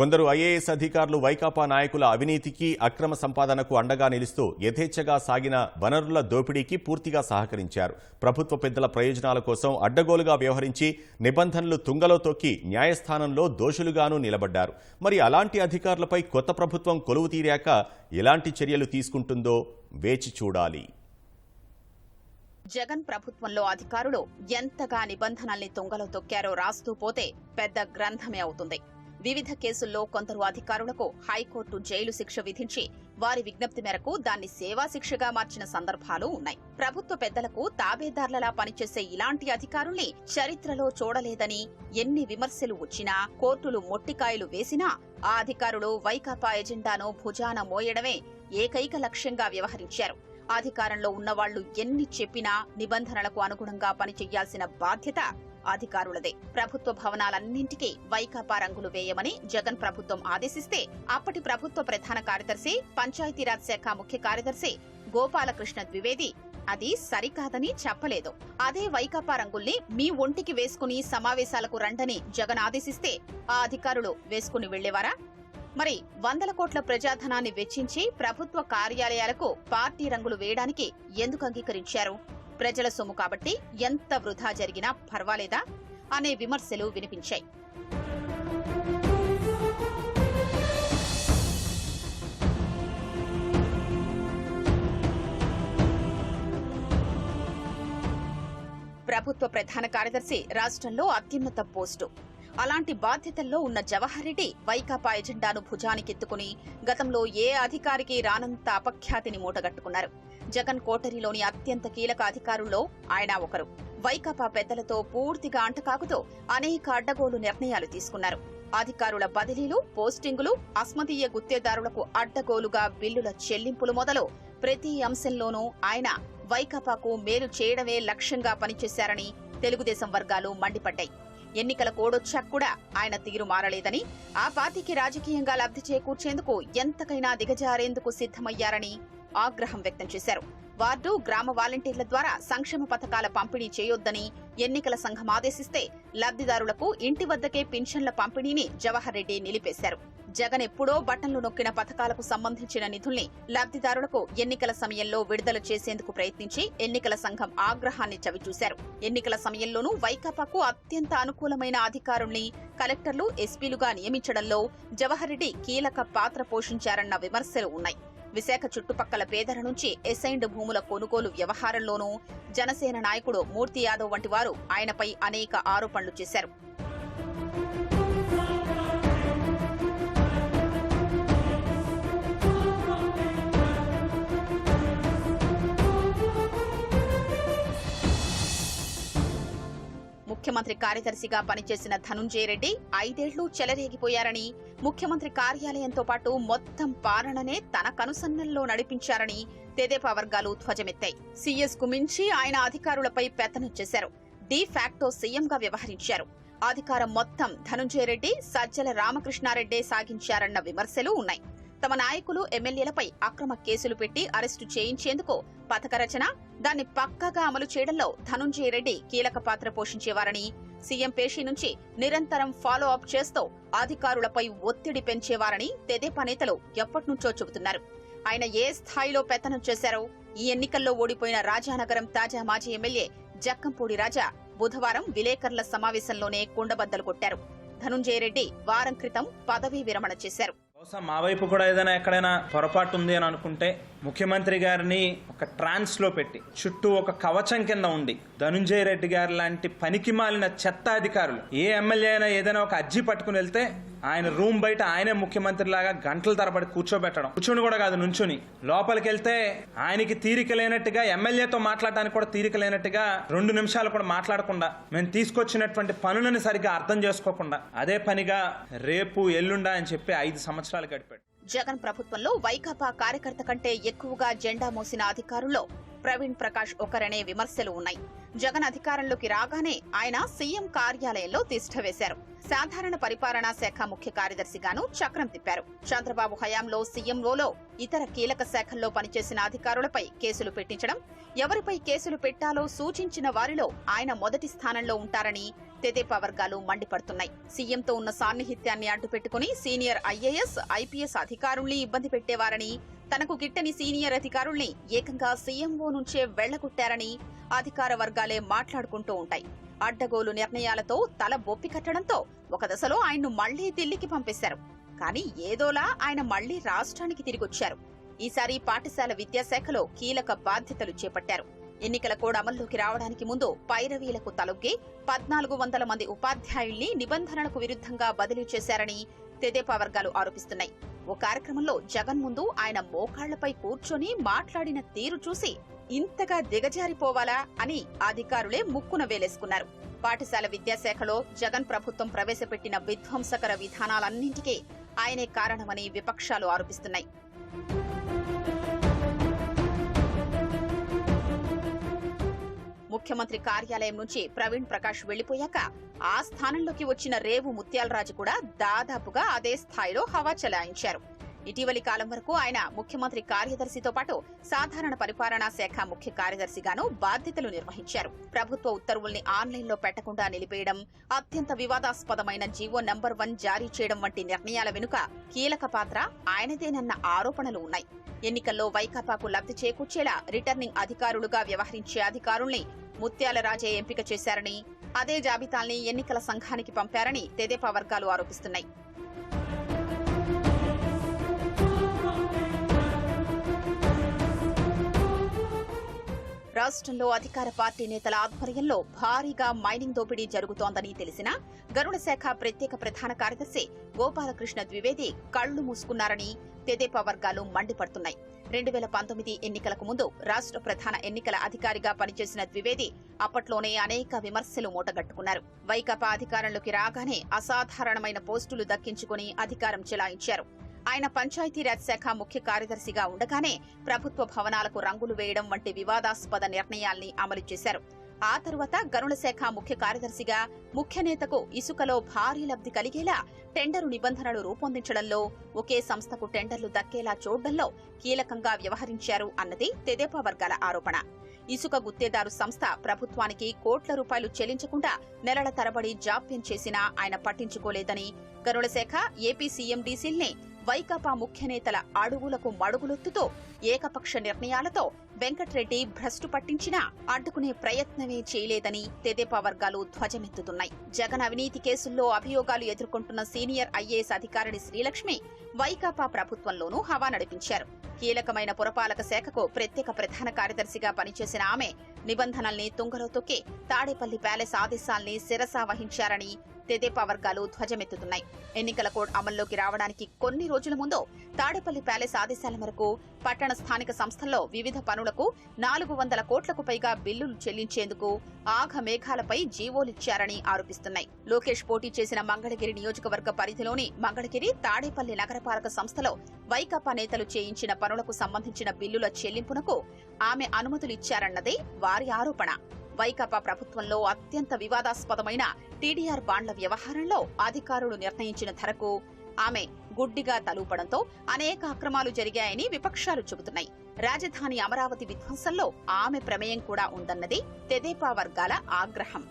కొందరు ఐఏఎస్ అధికారులు వైకాపా నాయకుల అవినీతికి అక్రమ సంపాదనకు అండగా నిలుస్తూ యథేచ్ఛగా సాగిన వనరుల దోపిడీకి పూర్తిగా సహకరించారు. ప్రభుత్వ పెద్దల ప్రయోజనాల కోసం అడ్డగోలుగా వ్యవహరించి నిబంధనలు తుంగలో తొక్కి న్యాయస్థానంలో దోషులుగాను నిలబడ్డారు. మరి అలాంటి అధికారులపై కొత్త ప్రభుత్వం కొలువు తీరాక ఎలాంటి చర్యలు తీసుకుంటుందో వేచి చూడాలి. జగన్ ప్రభుత్వంలో అధికారులు ఎంతగా నిబంధనల్ని తుంగలో తొక్కారో రాస్తూ పోతే పెద్ద గ్రంథమే అవుతుంది. వివిధ కేసుల్లో కొందరు అధికారులకు హైకోర్టు జైలు శిక్ష విధించి వారి విజ్ఞప్తి మేరకు దాన్ని సేవా శిక్షగా మార్చిన సందర్భాలు ఉన్నాయి. ప్రభుత్వ పెద్దలకు తాబేదార్లలా పనిచేసే ఇలాంటి అధికారుల్ని చరిత్రలో చూడలేదని ఎన్ని విమర్శలు వచ్చినా కోర్టులు మొట్టికాయలు వేసినా ఆ అధికారులు వైకాపా ఎజెండాను భుజాన మోయడమే ఏకైక లక్ష్యంగా వ్యవహరించారు. అధికారంలో ఉన్నవాళ్ళు ఎన్ని చెప్పినా నిబంధనలకు అనుగుణంగా పనిచేయాల్సిన బాధ్యత అధికారులదే. ప్రభుత్వ భవనాలన్నింటికీ వైకాపా రంగులు వేయమని జగన్ ప్రభుత్వం ఆదేశిస్తే అప్పటి ప్రభుత్వ ప్రధాన కార్యదర్శి పంచాయతీరాజ్ శాఖ ముఖ్య కార్యదర్శి గోపాలకృష్ణ ద్వివేది అది సరికాదని చెప్పలేదు. అదే వైకాపా రంగుల్ని మీ ఒంటికి వేసుకుని సమావేశాలకు రండని జగన్ ఆదేశిస్తే ఆ అధికారులు వేసుకుని వెళ్ళేవారా మరి వందల కోట్ల ప్రజాధనాన్ని వెచ్చించి ప్రభుత్వ కార్యాలయాలకు పార్టీ రంగులు వేయడానికి ఎందుకు అంగీకరించారు? ప్రజల సొమ్ము కాబట్టి ఎంత వృధా జరిగినా పర్వాలేదా అనే విమర్శలు వినిపించాయి. ప్రభుత్వ ప్రధాన కార్యదర్శి రాష్ట్రంలో అత్యున్నత పోస్టు. అలాంటి బాధ్యతల్లో ఉన్న జవహర్ రెడ్డి వైకాపా ఎజెండాను భుజానికెత్తుకుని గతంలో ఏ అధికారికి రానంత అపఖ్యాతిని మూటగట్టుకున్నారు. జగన్ కోటరీలోని అత్యంత కీలక అధికారుల్లో ఆయన ఒకరు. వైకాపా పెద్దలతో పూర్తిగా అంటకాకుతూ అనేక అడ్డగోలు నిర్ణయాలు తీసుకున్నారు. అధికారుల బదిలీలు పోస్టింగులు అస్మదీయ గుత్తేదారులకు అడ్డగోలుగా బిల్లుల చెల్లింపులు మొదలు ప్రతి అంశంలోనూ ఆయన వైకాపాకు మేలు చేయడమే లక్ష్యంగా పనిచేశారని తెలుగుదేశం వర్గాలు మండిపడ్డాయి. ఎన్నికల కోడొచ్చాక కూడా ఆయన తీరు మారలేదని ఆ పార్టీకి రాజకీయంగా లబ్ధి చేకూర్చేందుకు ఎంతకైనా దిగజారేందుకు సిద్ధమయ్యారని ఆగ్రహం వ్యక్తం చేశారు. వార్డు గ్రామ వాలంటీర్ల ద్వారా సంక్షేమ పథకాల పంపిణీ చేయొద్దని ఎన్నికల సంఘం ఆదేశిస్తే లబ్ధిదారులకు ఇంటి వద్దకే పింఛన్ల పంపిణీని జవహర్ రెడ్డి నిలిపేశారు. జగన్ ఎప్పుడో బటన్లు నొక్కిన పథకాలకు సంబంధించిన నిధుల్ని లబ్ధిదారులకు ఎన్నికల సమయంలో విడుదల చేసేందుకు ప్రయత్నించి ఎన్నికల సంఘం ఆగ్రహాన్ని చవిచూశారు. ఎన్నికల సమయంలోనూ వైకాపాకు అత్యంత అనుకూలమైన అధికారుల్ని కలెక్టర్లు ఎస్పీలుగా నియమించడంలో జవహర్ రెడ్డి కీలక పాత్ర పోషించారన్న విమర్శలు ఉన్నాయి. విశాఖ చుట్టుపక్కల పేదల నుంచి ఎసైన్డ్ భూముల కొనుగోలు వ్యవహారంలోనూ జనసేన నాయకుడు మూర్తి యాదవ్ వంటి వారు ఆయనపై అనేక ఆరోపణలు చేశారు. ముఖ్యమంత్రి కార్యదర్శిగా పనిచేసిన ధనుంజయ రెడ్డి ఐదేళ్ళు చెలరేగిపోయారని ముఖ్యమంత్రి కార్యాలయంతో పాటు మొత్తం పాలననే తన కనుసన్నల్లో నడిపించారని తెదేపా వర్గాలు ధ్వజమెత్తాయి. సీఎస్కు మించి ఆయన అధికారులపై పెత్తనం చేశారు. డి ఫ్యాక్టో సీఎంగా వ్యవహరించారు. అధికారం మొత్తం ధనుంజయ రెడ్డి సజ్జల రామకృష్ణారెడ్డే సాగించారన్న విమర్శలు ఉన్నాయి. తమ నాయకులు ఎమ్మెల్యేలపై అక్రమ కేసులు పెట్టి అరెస్టు చేయించేందుకు పథక రచన దాన్ని పక్కాగా అమలు చేయడంలో ధనుంజయ రెడ్డి కీలక పాత్ర పోషించేవారని సీఎం పేషి నుంచి నిరంతరం ఫాలో అప్ చేస్తూ అధికారులపై ఒత్తిడి పెంచేవారని తెదేపా నేతలు ఎప్పటినుంచో చెబుతున్నారు. ఆయన ఏ స్థాయిలో పెత్తనం చేశారో ఈ ఎన్నికల్లో ఓడిపోయిన రాజానగరం తాజా మాజీ ఎమ్మెల్యే జక్కంపూడి రాజా బుధవారం విలేకరుల సమావేశంలోనే కుండబద్దలు కొట్టారు. ధనుంజయ రెడ్డి వారం క్రితం పదవీ విరమణ చేశారు. బహుశా మా వైపు కూడా ఏదైనా ఎక్కడైనా పొరపాటు ఉంది అని అనుకుంటే ముఖ్యమంత్రి గారిని ఒక ట్రాన్స్లో పెట్టి చుట్టూ ఒక కవచం కింద ఉండి ధనుంజయ రెడ్డి గారు లాంటి పనికి మాలిన చెత్త అధికారులు ఏ ఎమ్మెల్యే అయినా ఏదైనా ఒక అర్జీ పట్టుకుని వెళ్తే ఆయన రూమ్ బయట ఆయనే ముఖ్యమంత్రి లాగా గంటల తరబడి కూర్చోబెట్టడం. కూర్చొని కూడా కాదు నుంచుని. లోపలికి వెళ్తే ఆయనకి తీరిక లేనట్టుగా ఎమ్మెల్యేతో మాట్లాడడానికి కూడా తీరిక లేనట్టుగా రెండు నిమిషాలు కూడా మాట్లాడకుండా మేము తీసుకొచ్చినటువంటి పనులను సరిగ్గా అర్థం చేసుకోకుండా అదే పనిగా రేపు ఎల్లుండా అని చెప్పి ఐదు సంవత్సరాలు గడిపాడు. జగన్ ప్రభుత్వంలో వైకాపా కార్యకర్త కంటే ఎక్కువగా జెండా మోసిన అధికారుల్లో ప్రవీణ్ ప్రకాష్ ఒకరనే విమర్శలు ఉన్నాయి. జగన్ అధికారంలోకి రాగానే ఆయన సీఎం కార్యాలయంలో తిష్ట వేశారు. సాధారణ పరిపాలనా శాఖ ముఖ్య కార్యదర్శిగాను చక్రం తిప్పారు. చంద్రబాబు హయాంలో సీఎంఓలో ఇతర కీలక శాఖల్లో పనిచేసిన అధికారులపై కేసులు పెట్టించడం ఎవరిపై కేసులు పెట్టాలో సూచించిన వారిలో ఆయన మొదటి స్థానంలో ఉంటారని తెదేపా వర్గాలు మండిపడుతున్నాయి. సీఎంతో ఉన్న సాన్నిహిత్యాన్ని అడ్డుపెట్టుకుని సీనియర్ ఐఏఎస్ ఐపీఎస్ అధికారుల్ని ఇబ్బంది పెట్టేవారని తనకు గిట్టని సీనియర్ అధికారుల్ని ఏకంగా సీఎంఓ నుంచే వెళ్ళగొట్టారని అధికార వర్గాలే మాట్లాడుకుంటూ ఉంటాయి. అడ్డగోలు నిర్ణయాలతో తల బొప్పి కట్టడంతో ఒక దశలో ఆయన్ను మళ్ళీ ఢిల్లీకి పంపేశారు. కానీ ఏదోలా ఆయన మళ్ళీ రాష్ట్రానికి తిరిగొచ్చారు. ఈసారి పాఠశాల విద్యాశాఖలో కీలక బాధ్యతలు చేపట్టారు. ఎన్నికల కోడ్ అమల్లోకి రావడానికి ముందు పైరవీలకు తలొగ్గి పద్నాలుగు వందల మంది ఉపాధ్యాయుల్ని నిబంధనలకు విరుద్ధంగా బదిలీ చేశారని తెదేపా వర్గాలు ఆరోపిస్తున్నాయి. ఓ కార్యక్రమంలో జగన్ ముందు ఆయన మోకాళ్ళపై కూర్చొని మాట్లాడిన తీరు చూసి ఇంతగా దిగజారిపోవాలా అని అధికారులే ముక్కున వేలేసుకున్నారు. పాఠశాల విద్యాశాఖలో జగన్ ప్రభుత్వం ప్రవేశపెట్టిన విధ్వంసకర విధానాలన్నింటికీ ఆయనే కారణమని విపక్షాలు ఆరోపిస్తున్నాయి. ముఖ్యమంత్రి కార్యాలయం నుంచి ప్రవీణ్ ప్రకాష్ వెళ్ళిపోయాక ఆ స్థానంలోకి వచ్చిన రేవు ముత్యాలరాజు కూడా దాదాపుగా అదే స్థాయిలో హవా చెలాయించారు. ఇటీవలి కాలం వరకు ఆయన ముఖ్యమంత్రి కార్యదర్శితో పాటు సాధారణ పరిపాలనా శాఖ ముఖ్య కార్యదర్శిగాను బాధ్యతలు నిర్వహించారు. ప్రభుత్వ ఉత్తర్వుల్ని ఆన్లైన్లో పెట్టకుండా నిలిపేయడం అత్యంత వివాదాస్పదమైన జీవో నంబర్ వన్ జారీ చేయడం వంటి నిర్ణయాల వెనుక కీలక పాత్ర ఆయనదేనన్న ఆరోపణలు ఉన్నాయి. ఎన్నికల్లో వైకాపాకు లబ్ధి చేకూర్చేలా రిటర్నింగ్ అధికారులుగా వ్యవహరించే అధికారుల్ని ముత్యాల రాజే ఎంపిక చేశారని అదే జాబితాల్ని ఎన్నికల సంఘానికి పంపారని తెదేపా వర్గాలు ఆరోపిస్తున్నాయి. రాష్ట్రంలో అధికార పార్టీ నేతల ఆధ్వర్యంలో భారీగా మైనింగ్ దోపిడీ జరుగుతోందని తెలిసినా గరుడ శాఖ ప్రత్యేక ప్రధాన కార్యదర్శి గోపాలకృష్ణ ద్వివేది కళ్ళు మూసుకున్నారని తెదేపా వర్గాలు మండిపడుతున్నాయి. రెండు వేల పంతొమ్మిది ఎన్నికలకు ముందు రాష్ట్ర ప్రధాన ఎన్నికల అధికారిగా పనిచేసిన ద్వివేది అప్పట్లోనే అనేక విమర్శలు మూటగట్టుకున్నారు. వైకాపా అధికారంలోకి రాగానే అసాధారణమైన పోస్టులు దక్కించుకుని అధికారం చెలాయించారు. ఆయన పంచాయతీరాజ్ శాఖ ముఖ్య కార్యదర్శిగా ఉండగానే ప్రభుత్వ భవనాలకు రంగులు వేయడం వంటి వివాదాస్పద నిర్ణయాల్ని అమలు చేశారు. ఆ తరువాత గనుల శాఖ ముఖ్య కార్యదర్శిగా ముఖ్య నేతకు ఇసుకలో భారీ లబ్ధి కలిగేలా టెండరు నిబంధనలు రూపొందించడంలో ఒకే సంస్థకు టెండర్లు దక్కేలా చూడడంలో కీలకంగా వ్యవహరించారు అన్నది తెదేపా వర్గాల ఆరోపణ. ఇసుక గుత్తేదారు సంస్థ ప్రభుత్వానికి కోట్ల రూపాయలు చెల్లించకుండా నెలల తరబడి జాప్యం చేసినా ఆయన పట్టించుకోలేదని గనుల శాఖ ఏపీ సీఎం డీసీల్ని వైకాపా ముఖ్య నేతల అడుగులకు మడుగులొత్తుతో ఏకపక్ష నిర్ణయాలతో వెంకట్రెడ్డి భ్రష్టు పట్టించినా అడ్డుకునే ప్రయత్నమే చేయలేదని తెదేపా వర్గాలు ధ్వజమెత్తుతున్నాయి. జగన్ అవినీతి కేసుల్లో అభియోగాలు ఎదుర్కొంటున్న సీనియర్ ఐఏఎస్ అధికారిని శ్రీలక్ష్మి వైకాపా ప్రభుత్వంలోనూ హవా నడిపించారు. కీలకమైన పురపాలక శాఖకు ప్రత్యేక ప్రధాన కార్యదర్శిగా పనిచేసిన ఆమె నిబంధనల్ని తుంగలో తొక్కి తాడేపల్లి ప్యాలెస్ ఆదేశాల్ని శిరసా వహించారని తెదేపా వర్గాలు ధ్వజమెత్తుతున్నాయి. ఎన్నికల కోడ్ అమల్లోకి రావడానికి కొన్ని రోజుల ముందు తాడేపల్లి ప్యాలెస్ ఆదేశాల మేరకు పట్టణ స్థానిక సంస్థల్లో వివిధ పనులకు నాలుగు వందల కోట్లకు పైగా బిల్లులు చెల్లించేందుకు ఆఘమేఘాలపై జీవోలిచ్చారని ఆరోపిస్తున్నాయి. లోకేష్ పోటీ చేసిన మంగళగిరి నియోజకవర్గ పరిధిలోని మంగళగిరి తాడేపల్లి నగరపాలక సంస్థలో వైకాపా నేతలు చేయించిన పనులకు సంబంధించిన బిల్లుల చెల్లింపునకు ఆమె అనుమతులిచ్చారన్నదే వారి ఆరోపణ. వైకాపా ప్రభుత్వంలో అత్యంత వివాదాస్పదమైన టీడీఆర్ బాండ్ల వ్యవహారంలో అధికారులు నిర్ణయించిన ధరకు ఆమె గుడ్డిగా తలూపడంతో అనేక అక్రమాలు జరిగాయని విపక్షాలు చెబుతున్నాయి. రాజధాని అమరావతి విధ్వంసంలో ఆమె ప్రమేయం కూడా ఉందన్నది తెదేపా వర్గాల ఆగ్రహం.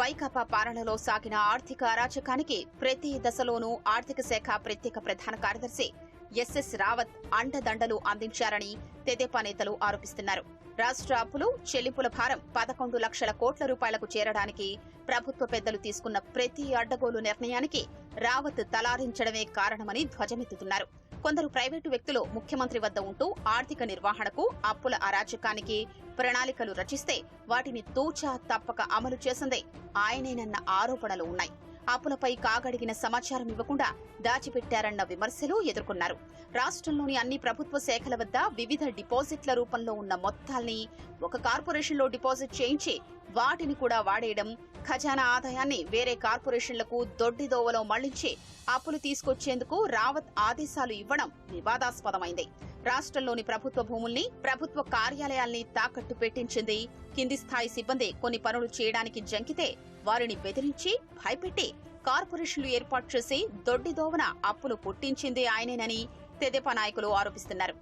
వైకాపా పాలనలో సాగిన ఆర్థిక అరాచకానికి ప్రతి దశలోనూ ఆర్థిక శాఖ ప్రత్యేక ప్రధాన కార్యదర్శి ఎస్ఎస్ రావత్ అండదండలు అందించారని తెదేపా నేతలు ఆరోపిస్తున్నారు. రాష్ట్ర అప్పులు చెల్లింపుల భారం పదకొండు లక్షల కోట్ల రూపాయలకు చేరడానికి ప్రభుత్వ పెద్దలు తీసుకున్న ప్రతి అడ్డగోలు నిర్ణయానికి రావత్ తలారించడమే కారణమని ధ్వజమెత్తుతున్నారు. కొందరు ప్రైవేటు వ్యక్తులు ముఖ్యమంత్రి వద్ద ఉంటూ ఆర్థిక నిర్వహణకు అప్పుల అరాచకానికి ప్రణాళికలు రచిస్తే వాటిని తూచా తప్పక అమలు చేసిందే ఆయనేనన్న ఆరోపణలు ఉన్నాయి. అప్పులపై కాగడిగిన సమాచారం ఇవ్వకుండా దాచిపెట్టారన్న విమర్శలు ఎదుర్కొన్నారు. రాష్ట్రంలోని అన్ని ప్రభుత్వ శాఖల వద్ద వివిధ డిపాజిట్ల రూపంలో ఉన్న మొత్తాల్ని ఒక కార్పొరేషన్లో డిపాజిట్ చేయించి వాటిని కూడా వాడేయడం ఖజానా ఆదాయాన్ని వేరే కార్పొరేషన్లకు దొడ్డిదోవలో మళ్ళించి అప్పులు తీసుకొచ్చేందుకు రావత్ ఆదేశాలు ఇవ్వడం వివాదాస్పదమైంది. రాష్ట్రంలోని ప్రభుత్వ భూముల్ని ప్రభుత్వ కార్యాలయాల్ని తాకట్టు పెట్టించింది. కింది స్థాయి సిబ్బంది కొన్ని పనులు చేయడానికి జంకితే వారిని బెదిరించి భయపెట్టి కార్పొరేషన్లు ఏర్పాటు చేసి దొడ్డిదోవన అప్పులు పుట్టించింది ఆయనేనని తెదేపా నాయకులు ఆరోపిస్తున్నారు.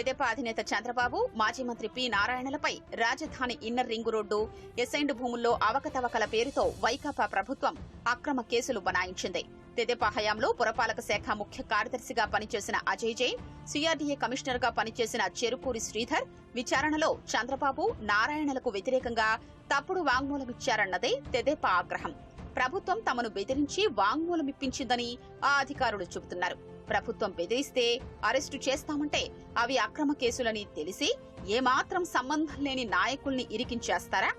తెదేపా అధినేత చంద్రబాబు మాజీ మంత్రి పి నారాయణలపై రాజధాని ఇన్నర్ రింగు రోడ్డు ఎస్ఐండ్ భూముల్లో అవకతవకల పేరుతో వైకాపా ప్రభుత్వం అక్రమ కేసులు బనాయించింది. తెదేపా హయాంలో పురపాలక శాఖ ముఖ్య కార్యదర్శిగా పనిచేసిన అజయ్ జైన్ సిఆర్డీఏ కమిషనర్గా పనిచేసిన చెరుకూరి శ్రీధర్ విచారణలో చంద్రబాబు నారాయణలకు వ్యతిరేకంగా తప్పుడు వాంగ్మూలమిచ్చారన్నదే తెదేపా ఆగ్రహం. ప్రభుత్వం తమను బెదిరించి వాంగ్మూలమిప్పించిందని ఆ అధికారులు చెబుతున్నారు. ప్రభుత్వం బెదిరిస్తే అరెస్టు చేస్తామంటే అవి అక్రమ కేసులని తెలిసి ఏమాత్రం సంబంధం లేని నాయకుల్ని ఇరికించేస్తారా?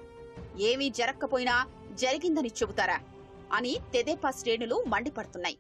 ఏమీ జరక్కపోయినా జరిగిందని చెబుతారా? అని తెదేపా శ్రేణులు మండిపడుతున్నాయి.